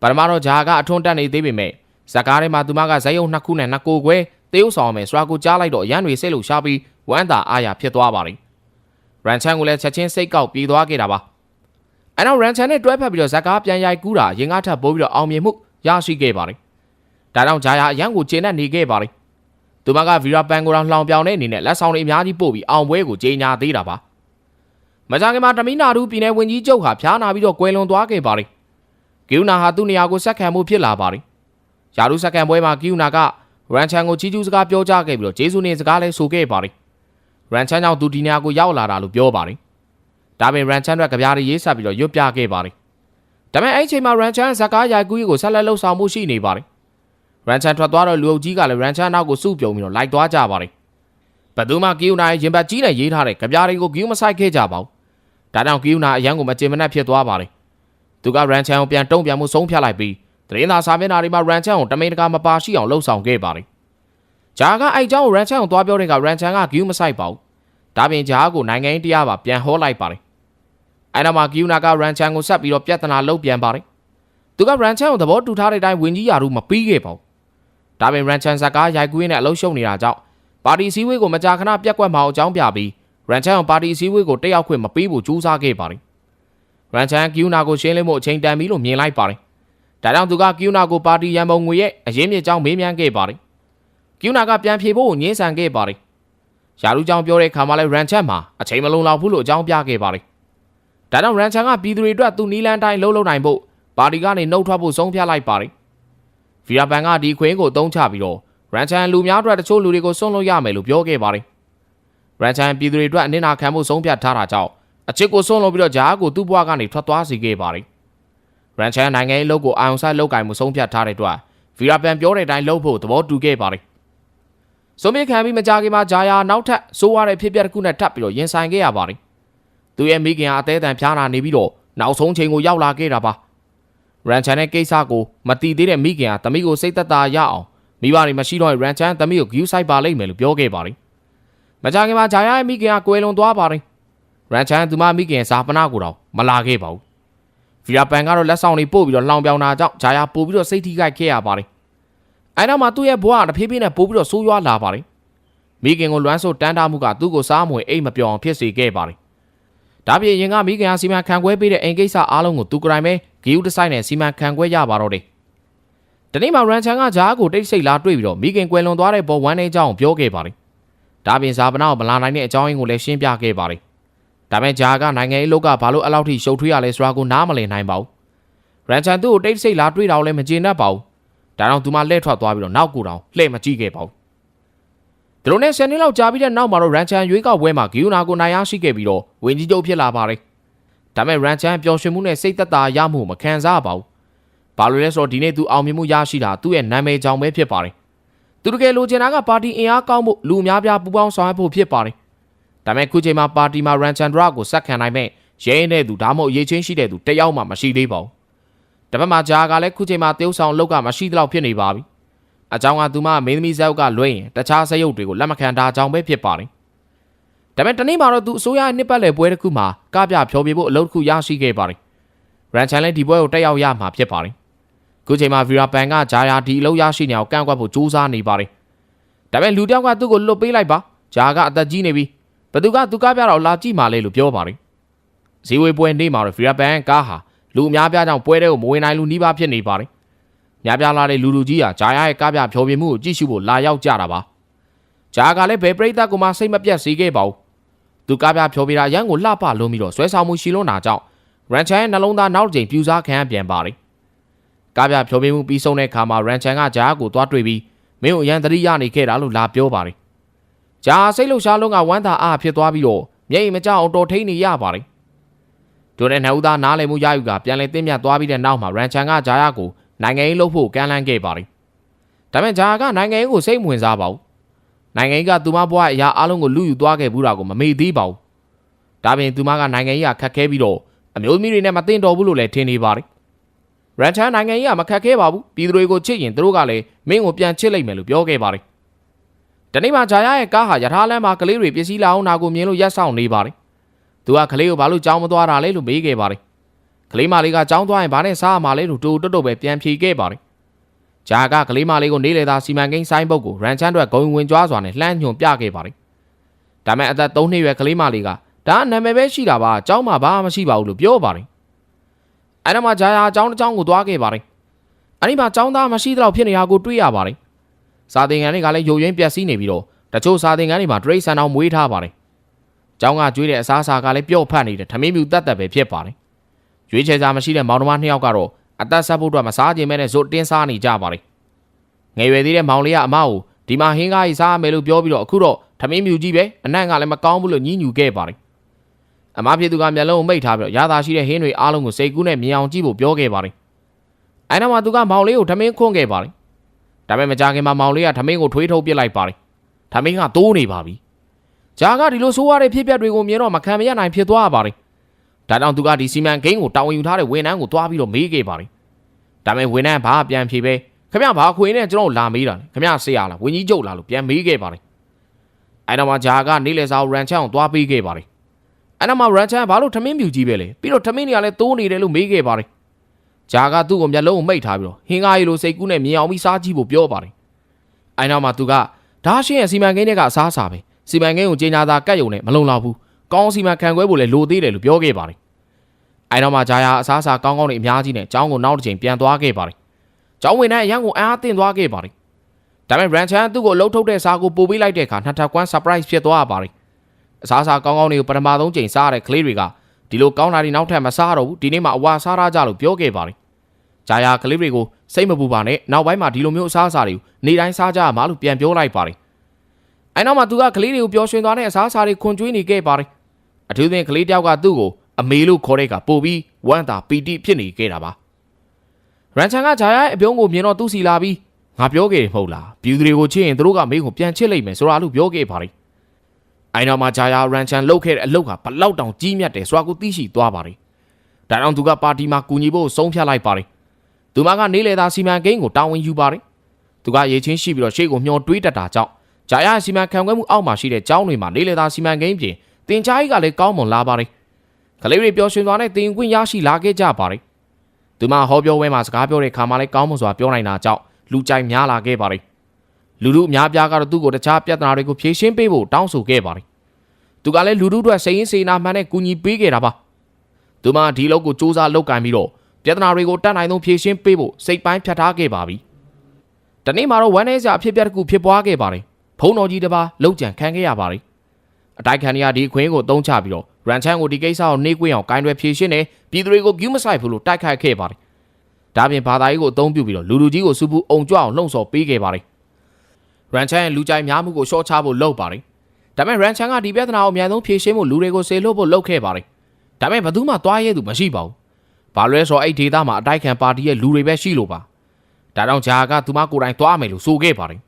ပထမတော့ဂျာကအထွန်းတက်နေသေးပေမဲ့ဇက်ကားထဲမှာသူမကဇက်ရုံနှစ်ခုနဲ့နှစ်ကိုခွဲတေးဥဆောင်မယ်ဆိုတာကိုကြားလိုက်တော့ရန်တွေစိတ်လို့ရှားပြီးဝမ်းသာအားရဖြစ်သွားပါတယ်ရန်ချန်ကလည်းချက်ချင်းစိတ်ကောက်ပြေးသွားခဲ့တာပါအဲနောက်ရန်ချန်နဲ့တွဲဖက်ပြီးတော့ဇက်ကားပြန်ရိုက်ကူးတာရင်ကားထပ်ပိုးပြီးတော့အောင်မြင်မှုရရှိခဲ့ပါတယ်ဒါကြောင့်ဂျာယာအရန်ကိုကျေနပ်နေခဲ့ပါတယ် သူမကဗီရာပန်ကိုတောင်လှောင်ပြောင်တဲ့အနေနဲ့လက်ဆောင်တွေအများကြီးပို့ပြီးအောင်ပွဲကိုကြေညာသေးတာပါမကြခင်မှာတမီနာဒူပြည်နယ်ဝင်ကြီးချုပ်ဟာဖျားနာပြီးတော့ကွယ်လွန်သွားခဲ့ပါတယ်ကီယူနာဟာသူ့နေရာကိုဆက်ခံမှုဖြစ်လာပါတယ်ယာရုဆက်ခံပွဲမှာကီယူနာကရန်ချန်ကိုချီးကျူးစကားပြောကြားခဲ့ပြီးတော့ဂျေဆုနေစကားလည်းဆိုခဲ့ပါတယ်ရန်ချန်ကြောင့်သူဒီနေရာကိုရောက်လာတာလို့ပြောပါတယ်ဒါပေမဲ့ရန်ချန်တို့ကကြပြားရေးဆက်ပြီးတော့ရွတ်ပြခဲ့ပါတယ်ဒါပေမဲ့အဲ့ချိန်မှာရန်ချန်ဇက်ကားရိုက်ကူးကြီးကိုဆက်လက်လှုပ်ဆောင်မှုရှိနေပါတယ် ရန်ချန်ထွက်သွားတော့လူအုပ်ကြီးကလည်းရန်ချန်နောက်ကိုစုပြုံပြီးတော့လိုက်သွားကြပါတယ်ဘယ်သူမှကီယူနာရဲ့ရင်ဘတ်ကြီးနဲ့ရေးထားတဲ့ကြပြားတွေကိုကီယူမဆိုင်ခဲ့ကြပါဘူးဒါကြောင့်ကီယူနာအရန်ကိုမကျင်မနှက်ဖြစ်သွားပါတယ်သူကရန်ချန်ကိုပြန်တုံ့ပြန်မှုဆုံးဖြတ်လိုက်ပြီးသတင်းသာစာမျက်နှာတွေမှာရန်ချန်ကိုတမင်တကာမပါရှိအောင်လှုပ်ဆောင်ခဲ့ပါတယ်ဂျာကအဲ့เจ้าကိုရန်ချန်ကိုသွားပြောတဲ့ကရန်ချန်ကဂီယူမဆိုင်ပါဘူးဒါပြင်ဂျာကိုနိုင်ငံရေးတရားပါပြန်ဟောလိုက်ပါတယ် အဲနောက်မှာကီယူနာကရန်ချန်ကိုဆက်ပြီးတော့ပြဿနာလုပ်ပြန်ပါတယ်သူကရန်ချန်ကိုသဘောတူထားတဲ့အတိုင်းဝင်ကြီးယာတို့မပြီးခဲ့ပါဘူး ဒါပေမဲ့ရန်ချန်ဇက်ကရိုက်ကူးရင်းနဲ့အလုံးရှုံနေတာကြောင့်ပါတီစည်းဝေးကိုမကြာခဏပြက်ကွက်မအောင်အကြောင်းပြပြီးရန်ချန်ကိုပါတီစည်းဝေးကိုတက်ရောက်ခွင့်မပေးဖို့ကြိုးစားခဲ့ပါတယ်ရန်ချန်ကီယူနာကိုရှင်းလင်းဖို့အချိန်တန်ပြီလို့မြင်လိုက်ပါတယ်ဒါကြောင့်သူကကီယူနာကိုပါတီရန်ပုံငွေရဲ့အရင်းမြစ်ကြောင်းမေးမြန်းခဲ့ပါတယ်ကီယူနာကပြန်ဖြေဖို့ညှင်းဆန်ခဲ့ပါတယ်ယာရုကြောင့်ပြောတဲ့အခါမှာလဲရန်ချန်မှာအချိန်မလုံလောက်ဘူးလို့အကြောင်းပြခဲ့ပါတယ်ဒါကြောင့်ရန်ချန်ကပြည်သူတွေအတွက်သူနီလန်တိုင်းလှုပ်လှုပ်နိုင်ဖို့ပါတီကနေနှုတ်ထွက်ဖို့ဆုံးဖြတ်လိုက်ပါတယ် ဗီယာပန်ကဒီခွင်းကိုတုံးချပြီးတော့ရန်ချန်လူများအတွက်တချို့လူတွေကိုစွန့်လို့ရမယ်လို့ပြောခဲ့ပါတယ်ရန်ချန်ပြည်သူတွေအတွက်အနစ်နာခံမှုဆုံးဖြတ်ထားတာကြောင့်အချစ်ကိုစွန့်လို့ပြီးတော့ဂျားကိုသူ့ဘဝကနေထွက်သွားစေခဲ့ပါတယ်ရန်ချန်နိုင်ငံရေးလုပ်ကိုအာယုံဆိုင်လောက်ကင်မှုဆုံးဖြတ်ထားတဲ့အတွက်ဗီယာပန်ပြောတဲ့အတိုင်းလုပ်ဖို့သဘောတူခဲ့ပါတယ်စုံမြခံပြီးမကြခင်မှာဂျာယာနောက်ထပ်စိုးရတဲ့ဖြစ်ပျက်တစ်ခုနဲ့ထပ်ပြီးတော့ရင်ဆိုင်ခဲ့ရပါတယ်သူရဲ့မိခင်ဟာအသေးအံဖျားနာနေပြီးတော့နောက်ဆုံးချိန်ကိုရောက်လာခဲ့တာပါ ရန်ချန်ရဲ့ကိစ္စကိုမတီးသေးတဲ့မိခင်ဟာတမိကိုစိတ်သက်သာရအောင်မိဘတွေမရှိတော့ရန်ချန်တမိကိုဂယူးဆိုင်ပါလိမ့်မယ်လို့ပြောခဲ့ပါတယ်မကြခင်မှာဂျာယာရဲ့မိခင်ကကွယ်လွန်သွားပါတယ်ရန်ချန်သူမမိခင်ဇာပနာကိုတော့မလာခဲ့ပါဘူးဗီယာပန်ကတော့လက်ဆောင်တွေပို့ပြီးတော့လောင်ပြောင်တာကြောင့်ဂျာယာပို့ပြီးတော့စိတ်ထိခိုက်ခဲ့ရပါတယ်အဲနောက်မှာသူ့ရဲ့ဘဝကတဖြည်းဖြည်းနဲ့ပို့ပြီးတော့ဆိုးရွားလာပါတယ်မိခင်ကိုလွမ်းဆို့တန်းတာမှုကသူ့ကိုစားမဝင်အိတ်မပြောင်ဖြစ်စေခဲ့ပါတယ် ဒါပြင်ရင်ကမိခင်ဟာစီမံခန့်ခွဲပေးတဲ့အိမ်ကိစ္စအားလုံးကိုသူကရိုင်ပဲဂီယူဒီဇိုင်းနဲ့စီမံခန့်ခွဲရပါတော့တယ်။ဒီနေ့မှာရန်ချန်ကဂျားကိုတိတ်ဆိတ်လာတွေ့ပြီးတော့မိခင်ကွယ်လွန်သွားတဲ့ပေါ်ဝမ်းနေကြောင်းပြောခဲ့ပါတယ်။ဒါပြင်ဇာပနာကိုမလာနိုင်တဲ့အကြောင်းရင်းကိုလည်းရှင်းပြခဲ့ပါတယ်။ဒါပေမဲ့ဂျားကနိုင်ငံရေးလောက်ကဘာလို့အလောက်ထိရှုပ်ထွေးရလဲဆိုတာကိုနားမလည်နိုင်ပါဘူး။ရန်ချန်သူ့ကိုတိတ်ဆိတ်လာတွေ့တော့လည်းမကျေနပ်ပါဘူး။ဒါကြောင့်သူမလှည့်ထွက်သွားပြီးတော့နောက်ကိုတောင်လှည့်မကြည့်ခဲ့ပါဘူး။ ဒီလိုနဲ့ဆယ်နှစ်လောက်ကြာပြီးတဲ့နောက်မှာတော့ရန်ချန်ရွေးကောက်ပွဲမှာဂီယူနာကိုနိုင်ရရှိခဲ့ပြီးတော့ဝင်ကြီးချုပ်ဖြစ်လာပါတယ်။ဒါပေမဲ့ရန်ချန်ပျော်ရွှင်မှုနဲ့စိတ်သက်သာရမှုမခံစားပါဘူး။ဘာလို့လဲဆိုတော့ဒီနေ့သူအောင်မြင်မှုရရှိတာသူ့ရဲ့နာမည်ကြောင့်ပဲဖြစ်ပါတယ်။သူတကယ်လိုချင်တာကပါတီအင်အားကောင်းမှုလူအများပြားပူးပေါင်းဆောင်ရွက်ဖို့ဖြစ်ပါတယ်။ဒါပေမဲ့ခုချိန်မှာပါတီမှာရန်ချန်ဒရာကိုစက်ခံနိုင်မဲ့ရဲတဲ့သူဒါမှမဟုတ်ရေးချင်းရှိတဲ့သူတယောက်မှမရှိသေးပါဘူး။တပတ်မှာဂျာကလည်းခုချိန်မှာတရုတ်ဆောင်လောက်ကမရှိသလောက်ဖြစ်နေပါပြီ။ အကြောင်းကသူမမင်းသမီးဇောက်ကလွှဲရင်တခြားစရုပ်တွေကိုလက်မခံတာကြောင့်ပဲဖြစ်ပါတယ်။ဒါပေမဲ့တနေ့မှာတော့သူအစိုးရရဲ့နှစ်ပတ်လည်ပွဲတစ်ခုမှာကပြဖြောပြဖို့အလုပ်တစ်ခုရရှိခဲ့ပါတယ်။ရန်ချန်လည်းဒီပွဲကိုတက်ရောက်ရမှာဖြစ်ပါတယ်။ခုချိန်မှာဗီရာပန်ကဂျာယာဒီအလုပ်ရရှိနေအောင်ကန့်ကွက်ဖို့ကြိုးစားနေပါတယ်။ဒါပေမဲ့လူတယောက်ကသူ့ကိုလွတ်ပေးလိုက်ပါ။ဂျာကအသက်ကြီးနေပြီ။ဘသူကသူကပြတော့လာကြည့်မှလဲလို့ပြောပါတယ်။ဇီဝေးပွဲနေ့မှာတော့ဗီရာပန်ကားဟာလူအများပြားကြောင့်ပွဲတဲ့ကိုမဝင်နိုင်လူနှီးပါဖြစ်နေပါတယ်။ များပြားလာတဲ့လူလူကြီးဟာဂျာယာရဲ့ကားပြဖြောပြမှုကိုကြည့်ရှုဖို့လာရောက်ကြတာပါ။ဂျာကလည်းဘယ်ပရိသတ်ကမှစိတ်မပြတ်စေခဲ့ပါဘူး။သူကားပြဖြောပြတာရန်ကိုလှပလုံးပြီးတော့ဆွဲဆောင်မှုရှိလွန်းတာကြောင့်ရန်ချန်ရဲ့နှလုံးသားနောက်တစ်ချိန်ပြူစားခံရပြန်ပါတယ်။ကားပြဖြောပြမှုပြီးဆုံးတဲ့အခါမှာရန်ချန်ကဂျာကိုသွားတွေ့ပြီးမင်းကိုအရန်သတိရနေခဲ့တာလို့လာပြောပါတယ်။ဂျာစိတ်လှုပ်ရှားလုံးကဝမ်းသာအားဖြစ်သွားပြီးတော့မျက်ရည်မကျအောင်တော်ထိန်နေရပါတယ်။ဒိုနဲ့နှစ်ဦးသားနားလည်မှုရယူကပြန်လည်တင်းမြတ်သွားပြီးတဲ့နောက်မှာရန်ချန်ကဂျာရကို နိုင်ငံရေးလုပ်ဖို့ကမ်းလှမ်းခဲ့ပါတယ်။ဒါပေမဲ့ဂျာကနိုင်ငံရေးကိုစိတ်မဝင်စားပါဘူး။နိုင်ငံရေးကသူမဘွားအရာအလုံးကိုလူယူသွားခဲ့ဘူးတာကိုမမေ့သေးပါဘူး။ဒါပြင်သူမကနိုင်ငံရေးကခက်ခဲပြီးတော့အမျိုးသမီးတွေနဲ့မသိတော်ဘူးလို့လည်းထင်နေပါတယ်။ရန်ချန်နိုင်ငံရေးကမခက်ခဲပါဘူး။ပြည်သူတွေကိုချစ်ရင်သူတို့ကလည်းမင်းကိုပြန်ချစ်လိုက်မယ်လို့ပြောခဲ့ပါတယ်။ဒီနေ့မှာဂျာရရဲ့ကားဟာရထားလမ်းမှာကလေးတွေပစ္စည်းလာအောင်နာကိုမြင်လို့ရက်ဆောင်နေပါတယ်။သူကကလေးကိုဘာလို့ကြောင်းမသွားတာလဲလို့မေးခဲ့ပါတယ်။ ကလေးမလေးကကြောင်းသွားရင်ဘာနဲ့စားရမှာလဲလို့တူတွတ်တွတ်ပဲပြန်ဖြေခဲ့ပါတယ်။ဂျာကကလေးမလေးကိုနေလေသာစီမံကိန်းဆိုင်ပုတ်ကိုရန်ချန်းတွက်ဂုံဝင်ကြွားစွာနဲ့လှမ်းညွန်ပြခဲ့ပါတယ်။ဒါမဲ့အသက်၃နှစ်ရွယ်ကလေးမလေးကဒါနာမည်ပဲရှိတာပါအကြောင်းမှဘာမှမရှိပါဘူးလို့ပြောပါတယ်။အဲ့ဒါမှဂျာယာအကြောင်းတစ်ကြောင်းကိုသွားခဲ့ပါတယ်။အဲ့ဒီမှာအကြောင်းသားမရှိသလောက်ဖြစ်နေတာကိုတွေ့ရပါတယ်။စာသင်ခန်းတွေကလည်းယိုယွင်းပြက်စီးနေပြီးတော့တချို့စာသင်ခန်းတွေမှာဒရိတ်ဆန်အောင်မွေးထားပါတယ်။ကျောင်းကကျွေးတဲ့အစားအစာကလည်းပျော့ဖတ်နေတယ်ထမင်းမြူတတ်တတ်ပဲဖြစ်ပါတယ် ရွေးချယ်စားမရှိတဲ့မောင်နှမနှစ်ယောက်ကတော့အသက်ဆက်ဖို့အတွက်မစားခြင်းပဲနဲ့ဇွတ်တင်းစားနေကြပါတယ်။ငယ်ရွယ်သေးတဲ့မောင်လေးကအမကိုဒီမှာဟင်းကားကြီးစားမယ်လို့ပြောပြီးတော့အခုတော့ထမင်းမြူကြီးပဲအနံ့ကလည်းမကောင်းဘူးလို့ညှဉ်းညူခဲ့ပါတယ်။အမဖြစ်သူကမျက်လုံးကိုမိတ်ထားပြီးတော့ရသာရှိတဲ့ဟင်းတွေအားလုံးကိုစိတ်ကူးနဲ့မြင်အောင်ကြည့်ဖို့ပြောခဲ့ပါတယ်။အဲနောက်မှာသူကမောင်လေးကိုထမင်းခွန်းခဲ့ပါတယ်။ဒါပေမဲ့မကြခင်မှာမောင်လေးကထမင်းကိုထွေးထုတ်ပစ်လိုက်ပါတယ်။ထမင်းကတိုးနေပါပြီ။ဂျာကဒီလိုဆိုးရတဲ့ဖြစ်ပျက်တွေကိုမြင်တော့မခံမရနိုင်ဖြစ်သွားပါတယ်။ ဒါကြောင့်သူကဒီစီမံကိန်းကိုတာဝန်ယူထားတဲ့ဝန်ထမ်းကိုတွားပြီးတော့မေးခဲ့ပါတယ်။ဒါပေမဲ့ဝန်ထမ်းဘာပြန်ဖြေပဲခမရဘာခွေနဲ့ကျွန်တော်လာမေးတာလေခမရဆေးရလားဝင်းကြီးကျုပ်လားလို့ပြန်မေးခဲ့ပါတယ်။အဲတော့မှဂျာကနေလေစာကိုရန်ချောင်းတွားပေးခဲ့ပါတယ်။အဲ့နောက်မှာရန်ချန်ကဘာလို့ထမင်းပြူကြီးပဲလဲပြီးတော့ထမင်းတွေကလည်းတိုးနေတယ်လို့မေးခဲ့ပါတယ်ဂျာကသူ့ကိုမျက်လုံးကိုမိတ်ထားပြီးတော့ဟင်းကားရီလိုစိတ်ကူးနဲ့မြင်အောင်ပြီးစားကြည့်ဖို့ပြောပါတယ်အဲ့နောက်မှာသူကဒါရှင်းရဲ့စီမံကိန်းတွေကအစားအစာပဲစီမံကိန်းကိုကြီးညာသာကတ်ယုံနဲ့မလုံလောက်ဘူးကောင်းစီမံခံခွဲဖို့လည်းလိုသေးတယ်လို့ပြောခဲ့ပါတယ် အဲ့နောက်မှာဂျာယာအစားအစာကောင်းကောင်းတွေအများကြီးနဲ့ကျောင်းကိုနောက်တစ်ချိန်ပြန်သွားခဲ့ပါတယ်ကျောင်းဝင်တဲ့အရန်ကိုအားအသင့်သွားခဲ့ပါတယ်ဒါပေမဲ့ရန်ချန်သူ့ကိုလှုပ်ထုတ်တဲ့စားကိုပို့ပေးလိုက်တဲ့အခါနှစ်ထပ်ကွမ်း surprise ဖြစ်သွားပါတယ်အစားအစာကောင်းကောင်းတွေကိုပထမဆုံးချိန်စားရတဲ့ကလေးတွေကဒီလိုကောင်းတာတွေနောက်ထပ်မစားတော့ဘူးဒီနေ့မှအဝါစားရကြလို့ပြောခဲ့ပါတယ်ဂျာယာကလေးတွေကိုစိတ်မပူပါနဲ့နောက်ပိုင်းမှာဒီလိုမျိုးအစားအစာတွေကိုနေတိုင်းစားကြရမှာလို့ပြန်ပြောလိုက်ပါတယ်အဲနောက်မှာသူကကလေးတွေကိုပျော်ရွှင်သွားတဲ့အစားအစာတွေခွန်ကျွေးနေခဲ့ပါတယ်အထူးသဖြင့်ကလေးတယောက်ကသူ့ကို အမေလို့ခေါ်တဲ့ကပို့ပြီးဝမ်းသာပီတိဖြစ်နေခဲ့တာပါရန်ချန်ကဂျာယာရဲ့အပြုံးကိုမြင်တော့သူ့စီလာပြီးငါပြောခဲ့တယ်မဟုတ်လားပြည်သူတွေကိုချစ်ရင်သူတို့ကမင်းကိုပြန်ချစ်လိုက်မယ်ဆိုတာလို့ပြောခဲ့ပါတယ်အိုင်နောက်မှာဂျာယာရန်ချန်လှုပ်ခဲ့တဲ့အလုပ်ကဘလောက်တောင်ကြီးမြတ်တယ်ဆိုတာကိုသိရှိသွားပါတယ်ဒါကြောင့်သူကပါတီမှာကူညီဖို့ဆုံးဖြတ်လိုက်ပါတယ်သူမကနေလေသာစီမံကိန်းကိုတာဝန်ယူပါတယ်သူကရေချင်းရှိပြီးတော့ရှေ့ကိုမျှော်တွေးတတ်တာကြောင့်ဂျာယာစီမံခန့်ခွဲမှုအောက်မှာရှိတဲ့ကျောင်းတွေမှာနေလေသာစီမံကိန်းပြင်တင် जा ကြီးကလည်းကောင်းမွန်လာပါတယ် ကလေးတွေပျော်ရွှင်စွာနဲ့တင်ခွင့်ရရှိလာခဲ့ကြပါတယ်သူမဟောပြောဝဲမှာစကားပြောတဲ့ခါမှလည်းကောင်းမွန်စွာပြောနိုင်တာကြောင့်လူကြိုက်များလာခဲ့ပါတယ်လူလူအများပြားကတော့သူ့ကိုတခြားပြဿနာတွေကိုဖြေရှင်းပေးဖို့တောင်းဆိုခဲ့ပါတယ်သူကလည်းလူလူတို့စိတ်ရင်းစေနာမှန်နဲ့ကူညီပေးခဲ့တာပါသူမဒီလောက်ကိုစူးစမ်းလုပ်ကင်ပြီးတော့ပြဿနာတွေကိုတတ်နိုင်ဆုံးဖြေရှင်းပေးဖို့စိတ်ပိုင်းဖြတ်ထားခဲ့ပါပြီတနေ့မှာတော့ဝမ်းနေစရာအဖြစ်အပျက်တစ်ခုဖြစ်ပွားခဲ့ပါတယ်ဖုံးတော်ကြီးတစ်ပါးလောက်ကြံခံခဲ့ရပါတယ် အတိုက်ခံရဒီခွင်းကိုတုံးချပြီးတော့ရန်ချန်ကိုဒီကိစ္စကိုနှိကွင်းအောင်ဂိုင်းရွယ်ဖြေရှင်းနေပြည်သူတွေကိုကျူးမဆိုင်ဘူးလို့တိုက်ခိုက်ခဲ့ပါတယ်ဒါပြင်ဘာသာရေးကိုအသုံးပြုပြီးတော့လူလူကြီးကိုစူပူအုံကြွအောင်လှုံ့ဆော်ပေးခဲ့ပါတယ်ရန်ချန်ရဲ့လူကြိုက်များမှုကိုရှော့ချဖို့လုပ်ပါတယ်ဒါပေမဲ့ရန်ချန်ကဒီပြဿနာကိုအများဆုံးဖြေရှင်းဖို့လူတွေကိုဆေလွတ်ဖို့လုပ်ခဲ့ပါတယ်ဒါပေမဲ့ဘယ်သူမှသွားရဲသူမရှိပါဘူးဘာလဲဆိုတော့အဲ့ဒေသမှာအတိုက်ခံပါတီရဲ့လူတွေပဲရှိလို့ပါဒါကြောင့်ဂျာကသူမကိုယ်တိုင်သွားမယ်လို့ဆိုခဲ့ပါတယ်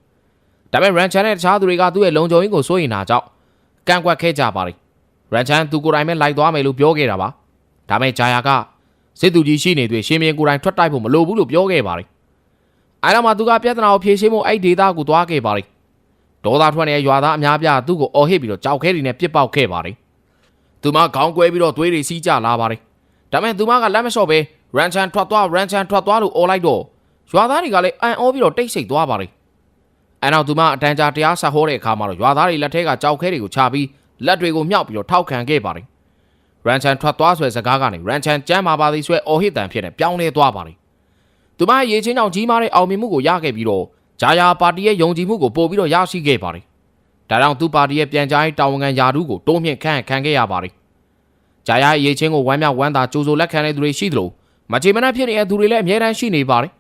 ဒါပေမဲ့ရန်ချန်နဲ့တခြားသူတွေကသူ့ရဲ့လုံခြုံရေးကိုစိုးရိမ်တာကြောင့် ကန့်ကွက်ခဲ့ကြပါတယ်ရန်ချန်သူကိုယ်တိုင်ပဲလိုက်သွားမယ်လို့ပြောခဲ့တာပါဒါပေမဲ့ဂျာယာကစစ်သူကြီးရှိနေတွေ့ရှင်မင်းကိုယ်တိုင်ထွက်တိုက်ဖို့မလိုဘူးလို့ပြောခဲ့ပါတယ်အဲဒါမှသူကပြဿနာကိုဖြေရှင်းဖို့အဲ့ဒေသကိုသွားခဲ့ပါတယ်ဒေါသထွက်နေတဲ့ရွာသားအများပြားသူ့ကိုအော်ဟစ်ပြီးတော့ကြောက်ခဲတွေနဲ့ပြစ်ပေါက်ခဲ့ပါတယ်သူမခေါင်းကွဲပြီးတော့သွေးတွေစီးကျလာပါတယ်ဒါပေမဲ့သူမကလက်မလျှော့ပဲရန်ချန်ထွက်သွားရန်ချန်ထွက်သွားလို့အော်လိုက်တော့ရွာသားတွေကလည်းအန်အောပြီးတော့တိတ်ဆိတ်သွားပါတယ် အဲနောက်သူမအတန်းကြာတရားဆက်ဟောတဲ့အခါမှာတော့ရွာသားတွေလက်ထဲကကြောက်ခဲတွေကိုချပြီးလက်တွေကိုမြှောက်ပြီးတော့ထောက်ခံခဲ့ပါတယ်ရန်ချန်ထွက်သွားဆွဲစကားကနေရန်ချန်ကျမ်းမာပါသည်ဆွဲအော်ဟစ်တန်ဖြစ်နေပြောင်းလဲသွားပါတယ်သူမရဲ့ရေချင်းကြောင့်ကြီးမားတဲ့အောင်မြင်မှုကိုရခဲ့ပြီးတော့ဂျာယာပါတီရဲ့ယုံကြည်မှုကိုပို့ပြီးတော့ရရှိခဲ့ပါတယ်ဒါကြောင့်သူပါတီရဲ့ပြန်ကြားရေးတာဝန်ခံယာဒူးကိုတိုးမြင့်ခန့်ခံခဲ့ရပါတယ်ဂျာယာရဲ့ရေချင်းကိုဝမ်းမြောက်ဝမ်းသာကြိုးစိုးလက်ခံတဲ့သူတွေရှိသလိုမချေမနှက်ဖြစ်နေတဲ့သူတွေလည်းအများတန်းရှိနေပါတယ်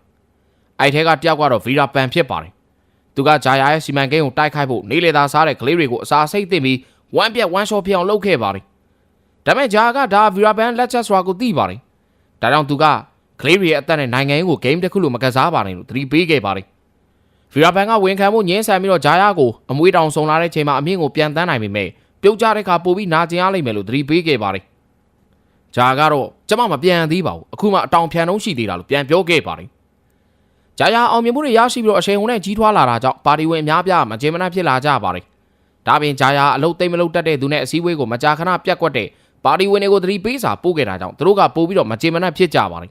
အဲ့ထဲကတယောက်ကတော့ဗီရာပန်ဖြစ်ပါတယ် သူကဂျာယာရဲ့စီမံကိန်းကိုတိုက်ခိုက်ဖို့နေလေသာစားတဲ့ကလေးတွေကိုအစာစိတ်သိမ့်ပြီးဝမ်းပြက်ဝမ်းလျှော်ဖြစ်အောင်လုပ်ခဲ့ပါတယ်ဒါပေမဲ့ဂျာကဒါဗီရာပန်လက်ချက်စွာကိုသိပါတယ်ဒါကြောင့်သူကကလေးတွေရဲ့အသက်နဲ့နိုင်ငံရေးကိုဂိမ်းတစ်ခုလိုမကစားပါနဲ့လို့သတိပေးခဲ့ပါတယ်ဗီရာပန်ကဝန်ခံမှုညှင်းဆန်ပြီးတော့ဂျာယာကိုအမွေတောင်ဆုံလာတဲ့ချိန်မှာအမြင့်ကိုပြန်တန်းနိုင်ပေမဲ့ပြုတ်ကြတဲ့အခါပို့ပြီးနာကျင်ရလိမ့်မယ်လို့သတိပေးခဲ့ပါတယ်ဂျာကတော့ကျမမပြန်သေးပါဘူးအခုမှအတောင်ဖြန်တုံးရှိသေးတာလို့ပြန်ပြောခဲ့ပါတယ် ဂျာယာအောင်မြင်မှုတွေရရှိပြီးတော့အချိန်ဟုန်နဲ့ကြီးထွားလာတာကြောင့်ပါတီဝင်အများပြားမကြေမနက်ဖြစ်လာကြပါတယ်ဒါပြင်ဂျာယာအလုတ်သိမ့်မလုတ်တက်တဲ့သူနဲ့အစည်းအဝေးကိုမကြာခဏပြက်ကွက်တဲ့ပါတီဝင်တွေကိုသတိပေးစာပို့ခဲ့တာကြောင့်သူတို့ကပို့ပြီးတော့မကြေမနက်ဖြစ်ကြပါတယ်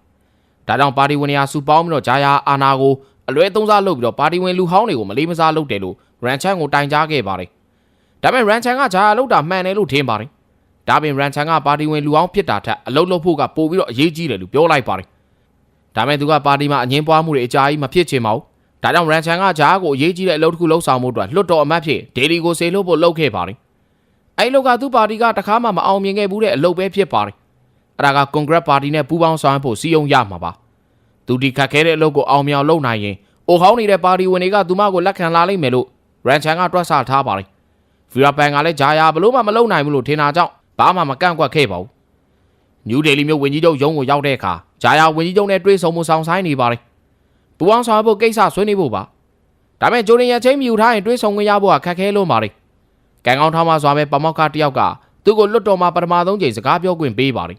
ဒါကြောင့်ပါတီဝင်တွေကစူပေါင်းပြီးတော့ဂျာယာအာနာကိုအလွဲသုံးစားလုပ်ပြီးတော့ပါတီဝင်လူဟောင်းတွေကိုမလေးမစားလုပ်တယ်လို့ရန်ချန်ကိုတိုင်ကြားခဲ့ပါတယ်ဒါပေမဲ့ရန်ချန်ကဂျာယာလုပ်တာမှန်တယ်လို့ထင်ပါတယ်ဒါပြင်ရန်ချန်ကပါတီဝင်လူဟောင်းဖြစ်တာထက်အလုပ်လုပ်ဖို့ကပို့ပြီးတော့အရေးကြီးတယ်လို့ပြောလိုက်ပါတယ် ဒါမဲ့သူကပါတီမှာအငင်းပွားမှုတွေအကြာကြီးမဖြစ်ချင်ပါဘူးဒါကြောင့်ရန်ချန်ကဂျာကိုအရေးကြီးတဲ့အလုပ်တစ်ခုလှုပ်ဆောင်မှုအတွက်လွတ်တော်အမတ်ဖြစ်ဒေလီကိုဆေလို့ဖို့လုပ်ခဲ့ပါတယ်အဲ့လောက်ကသူ့ပါတီကတခါမှမအောင်မြင်ခဲ့ဘူးတဲ့အလုပ်ပဲဖြစ်ပါတယ်အဲ့ဒါကကွန်ဂရက်ပါတီနဲ့ပူးပေါင်းဆောင်ရွက်ဖို့စီယုံရမှာပါသူဒီခတ်ခဲတဲ့အလုပ်ကိုအောင်မြင်အောင်လုပ်နိုင်ရင်အိုဟောင်းနေတဲ့ပါတီဝင်တွေကသူမကိုလက်ခံလာလိမ့်မယ်လို့ရန်ချန်ကတွက်ဆထားပါတယ်ဗီရာပန်ကလည်းဂျာယာဘလို့မှမလုပ်နိုင်ဘူးလို့ထင်တာကြောင့်ဘာမှမကန့်ကွက်ခဲ့ပါဘူးနယူးဒေလီမြို့ဝင်ကြီးချုပ်ရုံးကိုရောက်တဲ့အခါ ဂျာယာဝင်ကြီးချုပ်နဲ့တွေ့ဆုံမှုဆောင်ဆိုင်နေပါတယ်ပူအောင်ဆောင်ဖို့ကိစ္စဆွေးနွေးဖို့ပါဒါပေမဲ့ဂျိုရင်ရချင်းမြူထားရင်တွေးဆုံခွင့်ရဖို့ကခက်ခဲလို့ပါလေကံကောင်းထောင်းမှစွာပဲပမောက္ခတယောက်ကသူ့ကိုလွတ်တော်မှာပထမဆုံးချိန်စကားပြောခွင့်ပေးပါလေ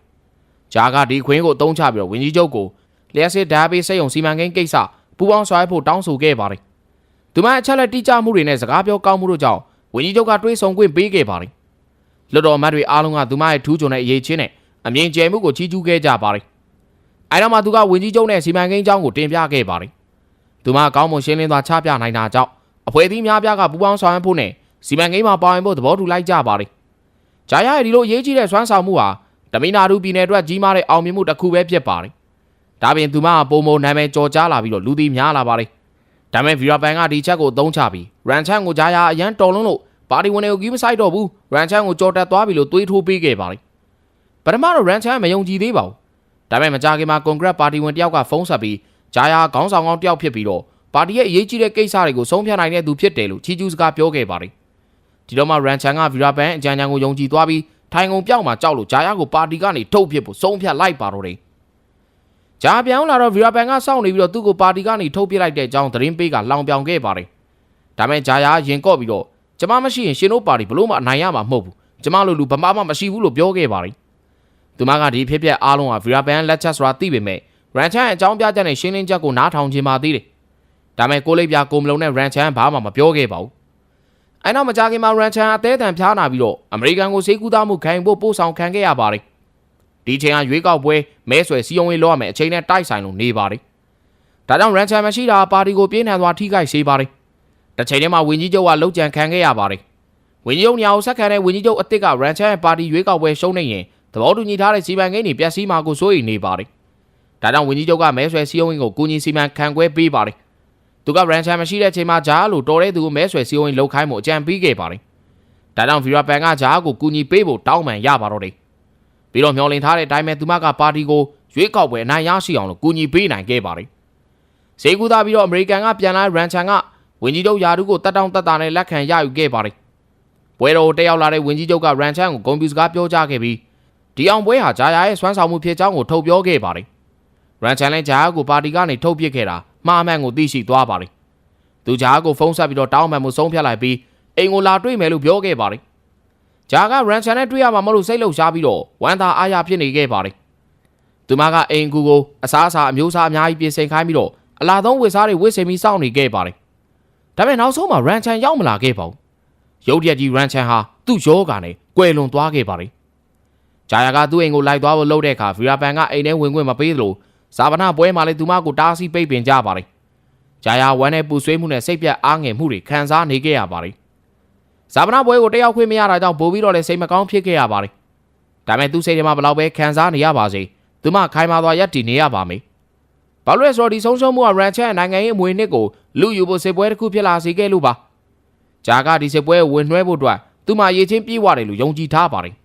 ဂျာကဒီခွင်းကိုအသုံးချပြီးတော့ဝင်ကြီးချုပ်ကိုလျှက်စစ်ဓာတ်ပေးစိတ်ုံစီမံကိန်းကိစ္စပူအောင်ဆွားဖို့တောင်းဆိုခဲ့ပါတယ်သူမအချက်လက်တိကျမှုတွေနဲ့စကားပြောကောင်းမှုတို့ကြောင့်ဝင်ကြီးချုပ်ကတွေးဆုံခွင့်ပေးခဲ့ပါတယ်လွတ်တော်မတ်တွေအားလုံးကသူမရဲ့ထူးချွန်တဲ့အရေးချင်းနဲ့အမြင်ကျယ်မှုကိုချီးကျူးခဲ့ကြပါတယ်။ အဲတော့မှသူကဝင်ကြီးချုပ်နဲ့စီမံကိန်းအကြောင်းကိုတင်ပြခဲ့ပါတယ်။သူမကောင်းမွန်ရှင်းလင်းစွာချပြနိုင်တာကြောင့်အဖွဲ့အစည်းများပြားကပူးပေါင်းဆောင်ရွက်ဖို့နဲ့စီမံကိန်းမှာပါဝင်ဖို့သဘောတူလိုက်ကြပါတယ်။ဂျာယာရဲ့ဒီလိုအရေးကြီးတဲ့စွမ်းဆောင်မှုဟာတမီနာဒူပြည်နယ်အတွက်ကြီးမားတဲ့အောင်မြင်မှုတစ်ခုပဲဖြစ်ပါတယ်။ဒါပြင်သူမကပုံမနာမည်ကြော်ကြားလာပြီးတော့လူသိများလာပါတယ်။ဒါပေမဲ့ဗီရာပန်ကဒီချက်ကိုအသုံးချပြီးရန်ချန်ကိုဂျာယာအရန်တော်လုံးလို့ပါတီဝင်တွေကိုကြီးမဆိုင်တော့ဘူးရန်ချန်ကိုကြော်တက်သွားပြီလို့တွေးထိုးပေးခဲ့ပါတယ်။ပထမတော့ရန်ချန်မယုံကြည်သေးပါဘူး။ ဒါပေမဲ့မကြခင်မှာကွန်ဂရက်ပါတီဝင်တယောက်ကဖုန်းဆက်ပြီးဂျာယာခေါင်းဆောင်ကောင်းတယောက်ဖြစ်ပြီးတော့ပါတီရဲ့အရေးကြီးတဲ့ကိစ္စတွေကိုဆုံးဖြတ်နိုင်တဲ့သူဖြစ်တယ်လို့ချီးကျူးစကားပြောခဲ့ပါတယ်။ဒီတော့မှရန်ချန်ကဗီရာပန်အကြံဉာဏ်ကိုယုံကြည်သွားပြီးထိုင်ကုန်ပြောက်မှာကြောက်လို့ဂျာယာကိုပါတီကနေထုတ်ပစ်ဖို့ဆုံးဖြတ်လိုက်ပါတော့တယ်။ဂျာပြောင်းလာတော့ဗီရာပန်ကစောင့်နေပြီးတော့သူ့ကိုပါတီကနေထုတ်ပစ်လိုက်တဲ့အကြောင်းသတင်းပေးကလောင်ပြောင်ခဲ့ပါတယ်။ဒါပေမဲ့ဂျာယာရင်ကော့ပြီးတော့ကျမမရှိရင်ရှင်တို့ပါတီဘလို့မှအနိုင်ရမှာမဟုတ်ဘူး။ကျမလိုလူဗမာမှမရှိဘူးလို့ပြောခဲ့ပါတယ်။ သူမကဒီဖြစ်ပျက်အားလုံးဟာဗီရာပန်လက်ချက်ဆိုတာသိပေမဲ့ရန်ချန်အကြောင်းပြချက်နဲ့ရှင်းလင်းချက်ကိုနားထောင်ခြင်းပါသေးတယ်။ဒါပေမဲ့ကိုလိပ်ပြကိုမလုံးနဲ့ရန်ချန်ဘာမှမပြောခဲ့ပါဘူး။အဲနောက်မကြခင်မှာရန်ချန်အသေးအံဖျားနာပြီးတော့အမေရိကန်ကိုစေကူသားမှုခံယူဖို့ပို့ဆောင်ခံခဲ့ရပါတယ်။ဒီချိန်ကရွေးကောက်ပွဲမဲဆွယ်စီယုံရေးလောက်ရမယ်အချိန်နဲ့တိုက်ဆိုင်လို့နေပါတယ်။ဒါကြောင့်ရန်ချန်မရှိတာပါတီကိုပြင်းထန်စွာထိခိုက်စေပါတယ်။တစ်ချိန်တည်းမှာဝင်းကြီးချုပ်ကလှုပ်ကြံခံခဲ့ရပါတယ်။ဝင်းကြီးချုပ်ညောင်ဆက်ခံတဲ့ဝင်းကြီးချုပ်အစ်စ်ကရန်ချန်ရဲ့ပါတီရွေးကောက်ပွဲရှုံးနေရင် သဘောတူညီထားတဲ့စီမံကိန်းတွေပျက်စီးမှာကိုစိုးရိမ်နေပါတယ်။ဒါကြောင့်ဝင်းကြီးချုပ်ကမဲဆွယ်စီယုံရေးကိုကူညီစီမံခန့်ခွဲပေးပါတယ်။သူကရန်ချန်မရှိတဲ့ချိန်မှာဂျားလိုတော်တဲ့သူကိုမဲဆွယ်စီယုံရေးလှုပ်ခိုင်းမှုအကြံပေးခဲ့ပါတယ်။ဒါကြောင့်ဗီရာပန်ကဂျားကိုကူညီပေးဖို့တောင်းပန်ရပါတော့တယ်။ပြီးတော့မျောလင့်ထားတဲ့အတိုင်းပဲသူမကပါတီကိုရွေးကောက်ပွဲအနိုင်ရရှိအောင်လို့ကူညီပေးနိုင်ခဲ့ပါတယ်။ဈေးကူသားပြီးတော့အမေရိကန်ကပြန်လာရန်ချန်ကဝင်းကြီးချုပ်ယာဒူးကိုတက်တောင့်တက်တာနဲ့လက်ခံရယူခဲ့ပါတယ်။ပွဲတော်တက်ရောက်လာတဲ့ဝင်းကြီးချုပ်ကရန်ချန်ကိုဂုံပြူစကားပြောကြားခဲ့ပြီး ဒီအောင်ပွဲဟာဂျာယာရဲ့စွမ်းဆောင်မှုဖြစ်ကြောင်းကိုထုတ်ပြောခဲ့ပါတယ်။ရန်ချန်လည်းဂျာယာကိုပါတီကနေထုတ်ပစ်ခဲ့တာမှားမှန်ကိုသိရှိသွားပါတယ်။သူဂျာယာကိုဖုန်းဆက်ပြီးတော့တောင်းပန်မှုဆုံးဖြတ်လိုက်ပြီးအိမ်ကိုလာတွေ့မယ်လို့ပြောခဲ့ပါတယ်။ဂျာကရန်ချန်နဲ့တွေ့ရမှာမလို့စိတ်လှုပ်ရှားပြီးတော့ဝမ်းသာအားရဖြစ်နေခဲ့ပါတယ်။သူမကအိမ်ကူကိုအစားအစာအမျိုးအစားအများကြီးပြင်ဆင်ခိုင်းပြီးတော့အလာသုံးဝစ်စားတွေဝစ်ဆင်ပြီးစောင့်နေခဲ့ပါတယ်။ဒါပေမဲ့နောက်ဆုံးမှာရန်ချန်ရောက်မလာခဲ့ပါဘူး။ရုတ်တရက်ကြီးရန်ချန်ဟာသူ့ယောဂါနဲ့ကွယ်လွန်သွားခဲ့ပါတယ်။ ဂျာယာကသူ့အိမ်ကိုလိုက်သွားဖို့လုပ်တဲ့အခါဗီရာပန်ကအိမ်ထဲဝင်ခွင့်မပေးသလိုဇာပနာပွဲမှာလည်းသူမကိုတားဆီးပိတ်ပင်ကြပါတယ်။ဂျာယာဝမ်းနဲ့ပူဆွေးမှုနဲ့စိတ်ပြတ်အားငယ်မှုတွေခံစားနေခဲ့ရပါတယ်။ဇာပနာပွဲကိုတယောက်ခွင့်မရတာကြောင့်ပို့ပြီးတော့လည်းစိတ်မကောင်းဖြစ်ခဲ့ရပါတယ်။ဒါပေမဲ့သူ့စိတ်ထဲမှာဘလောက်ပဲခံစားနေရပါစေသူမခိုင်မာသွားရက်တည်နေရပါမယ်။ဘာလို့လဲဆိုတော့ဒီဆုံးရှုံးမှုကရန်ချန်နိုင်ငံရေးအမွေနှစ်ကိုလူယူဖို့စစ်ပွဲတစ်ခုဖြစ်လာစေခဲ့လို့ပါ။ဂျာကဒီစစ်ပွဲကိုဝင်နှွှဲဖို့အတွက်သူမရေချင်းပြေးသွားတယ်လို့ယုံကြည်ထားပါတယ်။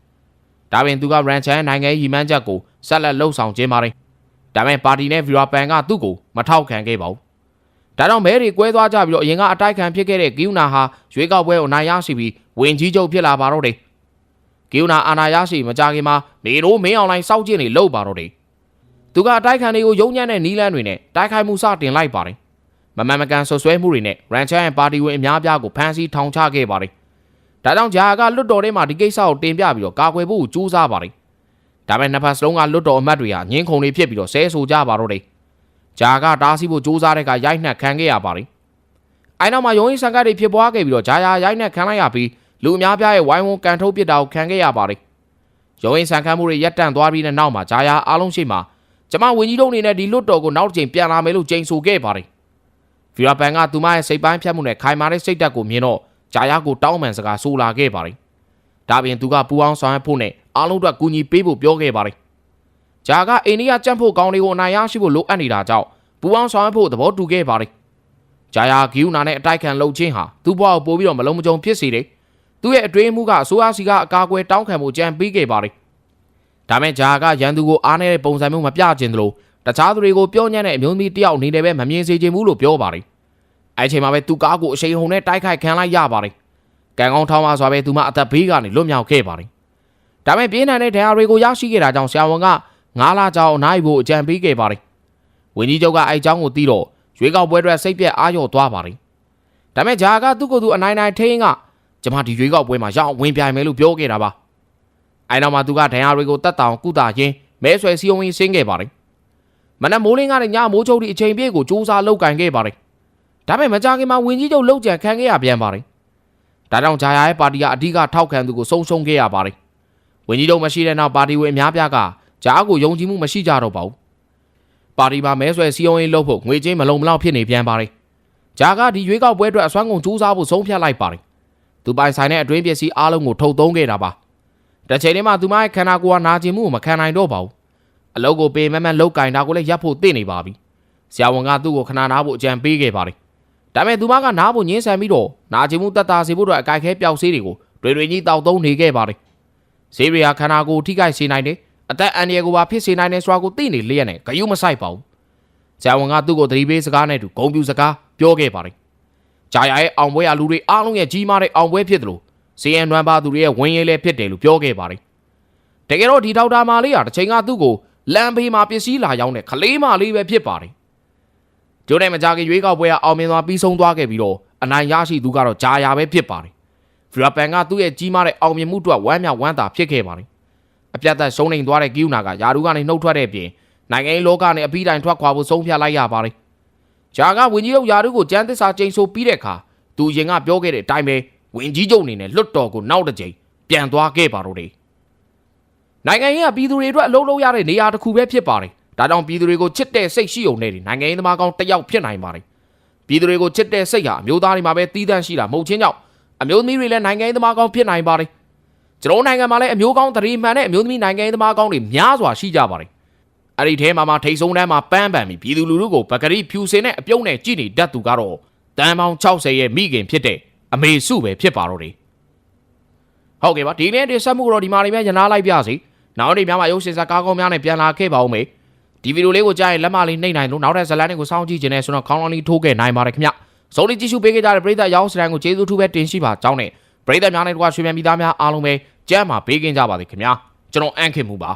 ဒါပြင်သူကရန်ချန်နိုင်ငံရေးရည်မှန်းချက်ကိုဆက်လက်လှုပ်ဆောင်ခြင်းပါတယ်။ဒါပေမဲ့ပါတီနဲ့ဗီရာပန်ကသူ့ကိုမထောက်ခံခဲ့ပါဘူး။ဒါကြောင့်မဲတွေကွဲသွားကြပြီးတော့အရင်ကအတိုက်ခံဖြစ်ခဲ့တဲ့ဂီယူနာဟာရွေးကောက်ပွဲကိုအနိုင်ရရှိပြီးဝင်ကြီးချုပ်ဖြစ်လာပါတော့တယ်။ဂီယူနာအာဏာရရှိမကြခင်မှာမေရိုးမင်းအောင်လိုင်းစောက်ကျင်နေလှုပ်ပါတော့တယ်။သူကအတိုက်ခံတွေကိုယုံညံ့တဲ့နီးလန်းတွေနဲ့တိုက်ခိုက်မှုစတင်လိုက်ပါတယ်။မမှန်မကန်ဆွဆွဲမှုတွေနဲ့ရန်ချန်ရဲ့ပါတီဝင်အများအပြားကိုဖမ်းဆီးထောင်ချခဲ့ပါတယ်။ ဒါကြောင့်ဂျာကလွတ်တော်ထဲမှာဒီကိစ္စကိုတင်ပြပြီးတော့ကာကွယ်ဖို့ကြိုးစားပါတယ်။ဒါပေမဲ့နှစ်ဖက်စလုံးကလွတ်တော်အမတ်တွေဟာငင်းခုန်နေဖြစ်ပြီးတော့ဆဲဆိုကြပါတော့တယ်။ဂျာကတားဆီးဖို့ကြိုးစားတဲ့ကရိုက်နှက်ခံခဲ့ရပါတယ်။အဲနောက်မှာယုံရင်ဆန်ကတ်တွေဖြစ်ပွားခဲ့ပြီးတော့ဂျာယာရိုက်နှက်ခံလိုက်ရပြီးလူအများပြားရဲ့ဝိုင်းဝန်းကန်ထုတ်ပစ်တာကိုခံခဲ့ရပါတယ်။ယုံရင်ဆန်ခတ်မှုတွေရပ်တန့်သွားပြီးတဲ့နောက်မှာဂျာယာအားလုံးရှိမှကျမဝင်းကြီးတို့အနေနဲ့ဒီလွတ်တော်ကိုနောက်တစ်ချိန်ပြန်လာမယ်လို့ကြိမ်ဆိုခဲ့ပါတယ်။ဗီရာပန်ကသူမရဲ့စိတ်ပိုင်းဖြတ်မှုနဲ့ခိုင်မာတဲ့စိတ်ဓာတ်ကိုမြင်တော့ ဂျာယာကိုတောင်းပန်စကားဆိုလာခဲ့ပါတယ်။ဒါပြင်သူကပူအောင်ဆောင်ရွက်ဖို့နဲ့အားလုံးအတွက်ကူညီပေးဖို့ပြောခဲ့ပါတယ်။ဂျာကအိန္ဒိယကြံ့ဖို့ကောင်းတွေကိုအနိုင်ရရှိဖို့လိုအပ်နေတာကြောင့်ပူအောင်ဆောင်ရွက်ဖို့သဘောတူခဲ့ပါတယ်။ဂျာယာဂီယူနာနဲ့အတိုက်ခံလှုပ်ချင်းဟာသူ့ဘဝကိုပို့ပြီးတော့မလုံးမကြုံဖြစ်စေတယ်။သူ့ရဲ့အတွင်းမှုကအစိုးရစီကအကာအကွယ်တောင်းခံမှုကြံပေးခဲ့ပါတယ်။ဒါမဲ့ဂျာကရန်သူကိုအားနေတဲ့ပုံစံမျိုးမပြချင်သလိုတခြားသူတွေကိုပြောညံ့တဲ့အမျိုးသမီးတယောက်အနေနဲ့ပဲမမြင်စေချင်ဘူးလို့ပြောပါတယ်။ အဲချိန်မှာပဲသူကားကိုအရှိန်ဟုန်နဲ့တိုက်ခိုက်ခံလိုက်ရပါတယ်။ကံကောင်းထောင်းပါစွာပဲသူမအသက်ဘေးကနေလွတ်မြောက်ခဲ့ပါတယ်။ဒါမဲ့ပြင်းထန်တဲ့ဒဏ်ရာတွေကိုရရှိခဲ့တာကြောင့်ဆရာဝန်က9လကြာအောင်နိုင်ဖို့အကြံပေးခဲ့ပါတယ်။ဝင်းကြီးချုပ်ကအဲအကြောင်းကိုသိတော့ရွေးကောက်ပွဲအတွက်စိတ်ပြက်အားလျော့သွားပါတယ်။ဒါမဲ့ဂျာကသူ့ကိုယ်သူအနိုင်နိုင်ထိန်းကကျမဒီရွေးကောက်ပွဲမှာရအောင်ဝင်ပြိုင်မယ်လို့ပြောခဲ့တာပါ။အဲနောက်မှာသူကဒဏ်ရာတွေကိုတတ်တောင်ကုသရင်းမဲဆွယ်စည်းရုံးရင်းဆင်းခဲ့ပါတယ်။မနက်မိုးလင်းကနေညမိုးချုပ်ထိအချိန်ပြည့်ကိုစူးစမ်းလုပ်ကင်ခဲ့ပါတယ်။ ဒါပေမဲ့မကြခင်မှာဝင်းကြီးချုပ်လှုပ်ကြံခံခဲ့ရပြန်ပါတယ်။ဒါကြောင့်ဂျာယာရဲ့ပါတီကအဓိကထောက်ခံသူကိုဆုံးရှုံးခဲ့ရပါတယ်ဝန်ကြီးချုပ်မရှိတဲ့နောက်ပါတီဝင်အများပြားကဂျာကိုယုံကြည်မှုမရှိကြတော့ပါဘူးပါတီမှာမဲဆွယ်စီယုံရေးလုပ်ဖို့ငွေကြေးမလုံမလောက်ဖြစ်နေပြန်ပါတယ်ဂျာကဒီရွေးကောက်ပွဲအတွက်အစွမ်းကုန်စူးစမ်းဖို့ဆုံးဖြတ်လိုက်ပါတယ်သူပိုင်ဆိုင်တဲ့အတွင်းပစ္စည်းအားလုံးကိုထုတ်သုံးခဲ့တာပါတစ်ချိန်တည်းမှာသူမရဲ့ခန္ဓာကိုယ်ကနာကျင်မှုကိုမခံနိုင်တော့ပါဘူးအလုပ်ကိုပေမက်မက်လောက်ကင်တာကိုလည်းရပ်ဖို့သိနေပါပြီဆရာဝန်ကသူ့ကိုခဏနာဖို့အကြံပေးခဲ့ပါတယ် ဒါပေမဲ့သူမကနားဖို့ညှင်းဆန်ပြီးတော့နာကျင်မှုတက်တာစေဖို့အတွက်အကြိုက်ခဲပျောက်ဆေးတွေကိုတွေတွေကြီးတောက်သုံးနေခဲ့ပါတယ်။ဆေးရီယာခန္ဓာကိုယ်ထိခိုက်စေနိုင်တယ်။အသက်အန္တရာယ်ကိုပါဖြစ်စေနိုင်တယ်ဆိုတာကိုသိနေလျက်နဲ့ဂယုမဆိုင်ပါဘူး။ဇာဝန်ကသူ့ကိုသတိပေးစကားနဲ့တူဂုံပြူစကားပြောခဲ့ပါတယ်။ဂျာယာရဲ့အောင်ပွဲရလူတွေအားလုံးရဲ့ကြီးမားတဲ့အောင်ပွဲဖြစ်တယ်လို့စီယန်နွမ်းပါသူတွေရဲ့ဝင်ရဲလည်းဖြစ်တယ်လို့ပြောခဲ့ပါတယ်။တကယ်တော့ဒီဒေါက်တာမာလေးကတစ်ချိန်ကသူ့ကိုလမ်းဘေးမှာပစ္စည်းလာရောက်တဲ့ခလေးမလေးပဲဖြစ်ပါတယ်။ ကျိုးတဲ့မကြခင်ရွေးကောက်ပွဲကအောင်မြင်သွားပြီးဆုံးသွားခဲ့ပြီးတော့အနိုင်ရရှိသူကတော့ဂျာယာပဲဖြစ်ပါတယ်။ဖီရပန်ကသူ့ရဲ့ကြီးမားတဲ့အောင်မြင်မှုအတွက်ဝမ်းမြောက်ဝမ်းသာဖြစ်ခဲ့ပါတယ်။အပြတ်သက်ရှုံးနေသွားတဲ့ကီယူနာကယာဒူကနေနှုတ်ထွက်တဲ့အပြင်နိုင်ငံရေးလောကနဲ့အပြီးတိုင်ထွက်ခွာဖို့ဆုံးဖြတ်လိုက်ရပါတယ်။ဂျာကဝင်ကြီးချုပ်ယာဒူကိုကြမ်းသစ္စာကျိန်ဆိုပြီးတဲ့အခါသူရင်ကပြောခဲ့တဲ့အတိုင်းပဲဝင်ကြီးချုပ်အနေနဲ့လွတ်တော်ကိုနောက်တစ်ကြိမ်ပြန်သွားခဲ့ပါတော့တယ်။နိုင်ငံရေးကပြည်သူတွေအတွက်အလုံးလုံးရတဲ့နေရာတစ်ခုပဲဖြစ်ပါတယ်။ ဒါကြောင့်ပြည်သူတွေကိုချစ်တဲ့စိတ်ရှိုံနဲ့နိုင်ငံရေးသမားကောင်းတစ်ယောက်ဖြစ်နိုင်ပါတယ်။ပြည်သူတွေကိုချစ်တဲ့စိတ်ဟာအမျိုးသားတွေမှာပဲတီးတန့်ရှိတာမဟုတ်ချင်းကြောင့်အမျိုးသမီးတွေလည်းနိုင်ငံရေးသမားကောင်းဖြစ်နိုင်ပါတယ်ကျွန်တော်နိုင်ငံမှာလည်းအမျိုးကောင်းတရီမှန်တဲ့အမျိုးသမီးနိုင်ငံရေးသမားကောင်းတွေများစွာရှိကြပါတယ်အဲ့ဒီထဲမှာမှထိတ်ဆုံးတန်းမှာပန်းပန်ပြီးပြည်သူလူထုကိုပကတိဖြူစင်တဲ့အပြုံးနဲ့ကြည်နေတတ်သူကတော့တန်ပေါင်း60ရဲ့မိခင်ဖြစ်တဲ့အမေစုပဲဖြစ်ပါတော့တယ်ဟုတ်ကဲ့ပါဒီနေ့တင်ဆက်မှုကတော့ဒီမှာနေများရနာလိုက်ပြစီနောက်နေ့များမှာရုပ်ရှင်ဇာတ်ကားကောင်းများနဲ့ပြန်လာခဲ့ပါဦးမေ ဒီဗီဒီယိုလေးကိုကြားရင်လက်မလေးနှိမ့်နိုင်လို့နောက်ထပ်ဇာတ်လမ်းတွေကိုစောင့်ကြည့်ခြင်းနဲ့ဆိုတော့ခေါင်းလောင်းလေးထိုးခဲ့နိုင်ပါတယ်ခင်ဗျစုံလီကြည့်ရှုပေးခဲ့ကြတဲ့ပရိသတ်ရောင်းစတန်ကိုကျေးဇူးထူးပဲတင်ရှိပါကြောင်းနဲ့ပရိသတ်များနဲ့တကွာရွှေမြန်ပြည်သားများအားလုံးပဲကြမ်းမှာပေးကင်းကြပါစေခင်ဗျာကျွန်တော်အန့်ခင်မှုပါ